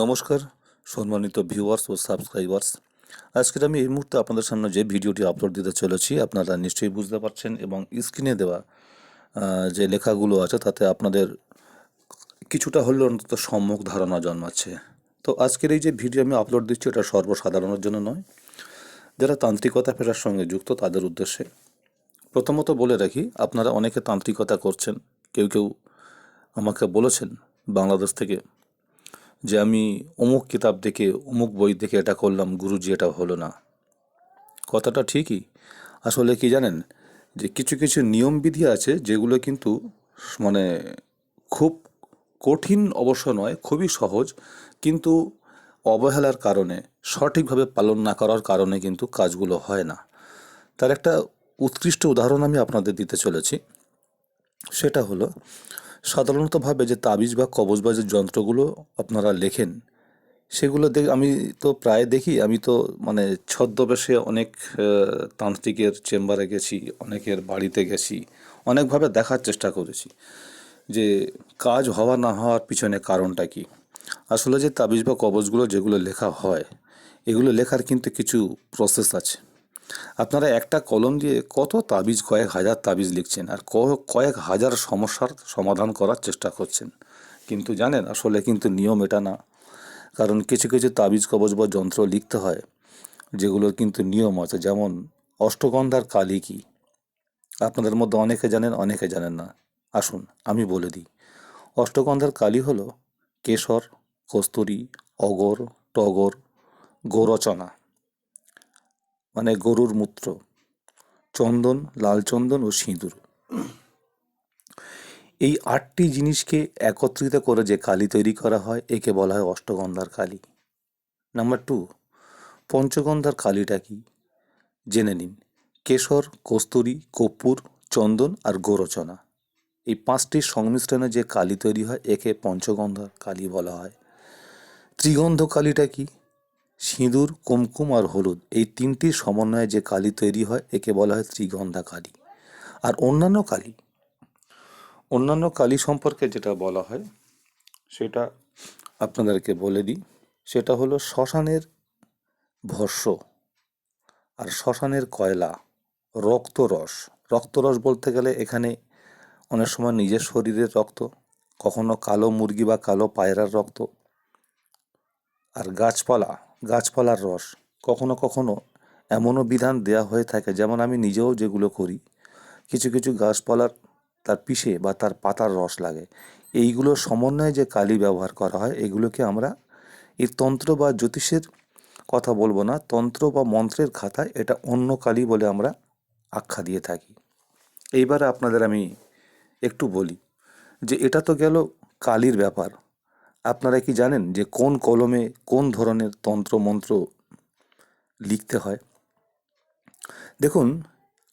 নমস্কার, সম্মানিত ভিউয়ার্স ও সাবস্ক্রাইবার্স আজকের আমি এই মুহূর্তে আপনাদের সামনে যে ভিডিওটি আপলোড দিতে চলেছি, আপনারা নিশ্চয়ই বুঝতে পারছেন এবং স্ক্রিনে দেওয়া যে লেখাগুলো আছে, তাতে আপনাদের কিছুটা হলেও অন্তত সম্মুখ ধারণা জন্মাচ্ছে। তো আজকের এই যে ভিডিও আমি আপলোড দিচ্ছি, এটা সর্বসাধারণের জন্য নয়। যারা তান্ত্রিকতা ফেরার সঙ্গে যুক্ত, তাদের উদ্দেশ্যে প্রথমত বলে রাখি, আপনারা অনেকে তান্ত্রিকতা করছেন, কেউ কেউ আমাকে বলেছেন, বাংলাদেশ থেকে যে আমি অমুক কিতাব দেখে, অমুক বই দেখে এটা করলাম, গুরুজি এটা হলো না। কথাটা ঠিকই। আসলে কি জানেন, যে কিছু কিছু নিয়মবিধি আছে যেগুলো কিন্তু মানে খুব কঠিন অবশ্য নয়, খুবই সহজ, কিন্তু অবহেলার কারণে, সঠিকভাবে পালন না করার কারণে কিন্তু কাজগুলো হয় না। তার একটা উৎকৃষ্ট উদাহরণ আমি আপনাদের দিতে চলেছি। সেটা হলো সাধারণতভাবে যে তাবিজ বা কবজ বা যে যন্ত্রগুলো আপনারা লেখেন, সেগুলো দেখ, আমি তো প্রায় দেখি, আমি তো মানে ছদ্মবেশে অনেক তান্ত্রিকের চেম্বারে গেছি, অনেকের বাড়িতে গেছি, অনেকভাবে দেখার চেষ্টা করেছি যে কাজ হওয়া না হওয়ার পিছনে কারণটা কি। আসলে যে তাবিজ বা কবজগুলো যেগুলো লেখা হয়, এগুলো লেখার কিন্তু কিছু প্রসেস আছে। আপনারা একটা কলম দিয়ে কত তাবিজ, কয়েক হাজার তাবিজ লিখছেন আর কয়েক হাজার সমস্যার সমাধান করার চেষ্টা করছেন। কিন্তু জানেন, আসলে কিন্তু নিয়ম এটা না। কারণ কিছু কিছু তাবিজ, কবজ বা যন্ত্র লিখতে হয়, যেগুলোর কিন্তু নিয়ম আছে। যেমন, অষ্টগন্ধার কালি কি? আপনাদের মধ্যে অনেকে জানেন অনেকে জানেন না। আসুন, আমি বলে দিই। অষ্টগন্ধার কালি হলো কেশর, কস্তুরী, অগর, টগর, গোরচনা। মানে গরুর মূত্র, চন্দন, লাল চন্দন ও সিঁদুর। এই আটটি জিনিসকে একত্রিত করে যে কালি তৈরি করা হয়, একে বলা হয় অষ্টগন্ধার কালি। নাম্বার টু, পঞ্চগন্ধার কালিটা কি? জেনে নিন। কেশর, কস্তুরী কর্পূর চন্দন আর গোরচনা। এই পাঁচটির সংমিশ্রণে যে কালি তৈরি হয়, একে পঞ্চগন্ধার কালি বলা হয়। ত্রিগন্ধ কালিটা কি? সিঁদুর, কুমকুম আর হলুদ, এই তিনটির সমন্বয়ে যে কালি তৈরি হয়, একে বলা হয় ত্রিগন্ধা কালি। আর অন্যান্য কালি? অন্যান্য কালি সম্পর্কে যেটা বলা হয়, সেটা আপনাদেরকে বলে দিই, সেটা হলো শ্মশানের ভস্য আর শ্মশানের কয়লা, রক্তরস। রক্তরস বলতে গেলে এখানে অনেক সময় নিজের শরীরের রক্ত, কখনো কালো মুরগি বা কালো পায়রার রক্ত আর গাছপালা। গাছপালার রস। কখনো কখনো এমনও বিধান দেয়া হয়ে থাকে, যেমন আমি নিজেও যেগুলো করি, কিছু কিছু গাছপালার তার পিষে বা তার পাতার রস লাগে। এইগুলোর সমন্বয়ে যে কালি ব্যবহার করা হয়, এগুলোকে আমরা এই তন্ত্র বা জ্যোতিষের কথা বলব না, তন্ত্র বা মন্ত্রের খাতায় এটা অন্য কালি বলে আমরা আখ্যা দিয়ে থাকি। এইবারে আপনাদের আমি একটু বলি যে এটা তো গেল কালির ব্যাপার। আপনারা কি জানেন যে কোন কলমে কোন ধরনের তন্ত্র মন্ত্র লিখতে হয়? দেখুন,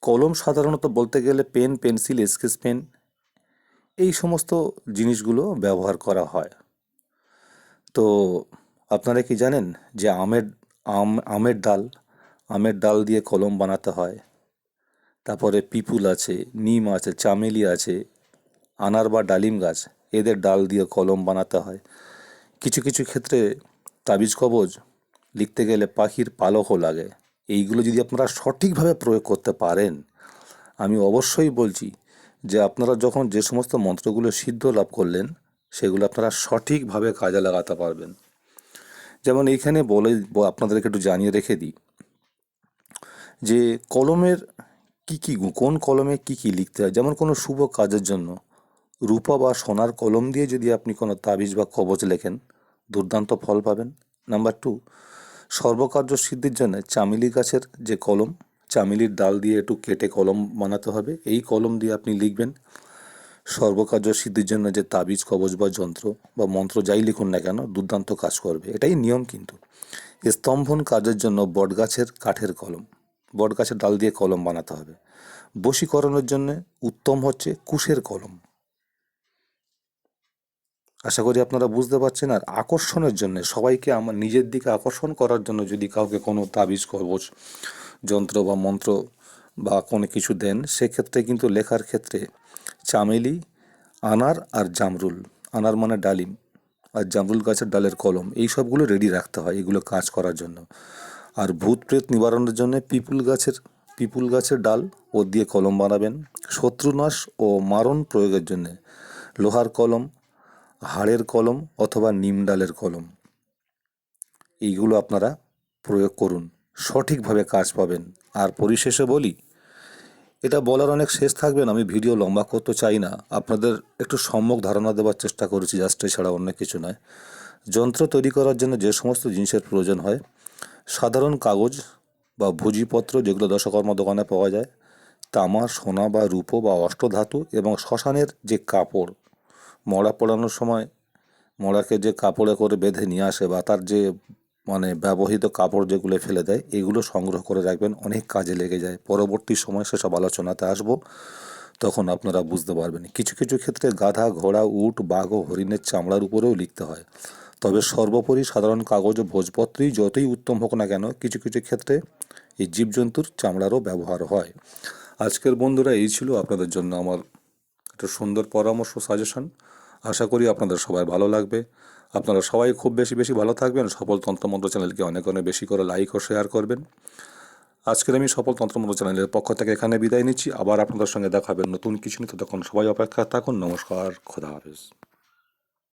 কলম সাধারণত বলতে গেলে পেন, পেন্সিল, স্কেচ পেন এই সমস্ত জিনিসগুলো ব্যবহার করা হয়। তো আপনারা কি জানেন যে আমের, আম, আমের ডাল আমের ডাল দিয়ে কলম বানাতে হয়। তারপরে পিপুল আছে, নিম আছে, চামেলি আছে, আনার বা ডালিম গাছ। এদের ডাল দিয়ে কলম বানাতে হয়। কিছু কিছু ক্ষেত্রে তাবিজ কবজ লিখতে গেলে পাখির পালকও লাগে। এইগুলো যদি আপনারা সঠিকভাবে প্রয়োগ করতে পারেন, আমি অবশ্যই বলছি যে আপনারা যখন যে সমস্ত মন্ত্রগুলো সিদ্ধ লাভ করলেন, সেগুলো আপনারা সঠিকভাবে কাজে লাগাতে পারবেন। যেমন এইখানে বলে আপনাদেরকে একটু জানিয়ে রেখে দিই যে কলমের কি কি, কোন কলমে কি কি লিখতে হয়? যেমন কোনো শুভ কাজের জন্য রূপা বা সোনার কলম দিয়ে যদি আপনি কোনো তাবিজ বা কবচ লেখেন, দুর্দান্ত ফল পাবেন। নাম্বার টু, সর্বকার্য সিদ্ধির জন্য চামেলি গাছের যে কলম, চামেলির ডাল দিয়ে একটু কেটে কলম বানাতে হবে। এই কলম দিয়ে আপনি লিখবেন, সর্বকার্য সিদ্ধির জন্য যে তাবিজ, কবচ বা যন্ত্র বা মন্ত্র যাই লিখুন না কেন, দুর্দান্ত কাজ করবে। এটাই নিয়ম কিন্তু। স্তম্ভন কাজের জন্য বটগাছের কাঠের কলম, বটগাছের ডাল দিয়ে কলম বানাতে হবে। বশীকরণের জন্য উত্তম হচ্ছে কুশের কলম। আশা করি আপনারা বুঝতে পারছেন। আর আকর্ষণের জন্য সবাইকে আমার নিজের দিকে আকর্ষণ করার জন্য যদি কাউকে কোনো তাবিজ কবচ যন্ত্র বা মন্ত্র বা কোনো কিছু দেন, সেক্ষেত্রে কিন্তু লেখার ক্ষেত্রে চামেলি, আনার আর জামরুল। আনার মানে ডালিম আর জামরুল গাছের ডালের কলম। এই সবগুলো রেডি রাখতে হয় এগুলো কাজ করার জন্য। আর ভূত প্রেত নিবারণের জন্য পিপুল গাছের পিপুল গাছের ডাল ও দিয়ে কলম বানাবেন। শত্রুনাশ ও মারণ প্রয়োগের জন্যে লোহার কলম হাড়ের কলম অথবা নিম ডালের কলম। এইগুলো আপনারা প্রয়োগ করুন, সঠিকভাবে কাজ পাবেন। আর পরিশেষে বলি, এটা বলার অনেক শেষ থাকবেন আমি ভিডিও লম্বা করতে চাই না। আপনাদের একটু সম্যক ধারণা দেওয়ার চেষ্টা করেছি, জাস্ট ছাড়া অন্য কিছু নয়। যন্ত্র তৈরি করার জন্য যে সমস্ত জিনিসের প্রয়োজন হয়, সাধারণ কাগজ বা ভুজিপত্র যেগুলো দশকর্মা দোকানে পাওয়া যায় তামা সোনা বা রূপো বা অষ্টধাতু এবং শ্মশানের যে কাপড় মরা পড়ানোর সময় মরাকে যে কাপড়ে করে বেঁধে নিয়ে আসে বা তার যে মানে ব্যবহৃত কাপড় যেগুলো ফেলে দেয়, এগুলো সংগ্রহ করে রাখবেন। অনেক কাজে লেগে যায়। পরবর্তী সময় সেসব আলোচনাতে আসব, তখন আপনারা বুঝতে পারবেন। কিছু কিছু ক্ষেত্রে গাধা, ঘোড়া, উট, বাঘ ও হরিণের চামড়ার উপরেও লিখতে হয়। তবে সর্বোপরি সাধারণ কাগজ ও ভোজপত্রই যতই উত্তম হোক না কেন, কিছু কিছু ক্ষেত্রে এই জীবজন্তুর চামড়ারও ব্যবহার হয়। আজকের বন্ধুরা এই ছিল আপনাদের জন্য আমার একটা সুন্দর পরামর্শ সাজেশন আশা করি আপনাদের সবাই ভালো লাগবে। আপনারা সবাই খুব বেশি বেশি ভালো থাকবেন। সফল তন্ত্রমন্ত্র চ্যানেলকে অনেক অনেক বেশি করে লাইক ও শেয়ার করবেন। আজকের আমি সফল তন্ত্রমন্ত্র চ্যানেলের পক্ষ থেকে এখানে বিদায় নিচ্ছি। আবার আপনাদের সঙ্গে দেখাবেন নতুন কিছু নিতে তখন সবাই অপেক্ষা থাকুন। নমস্কার। খোদা হাফেজ।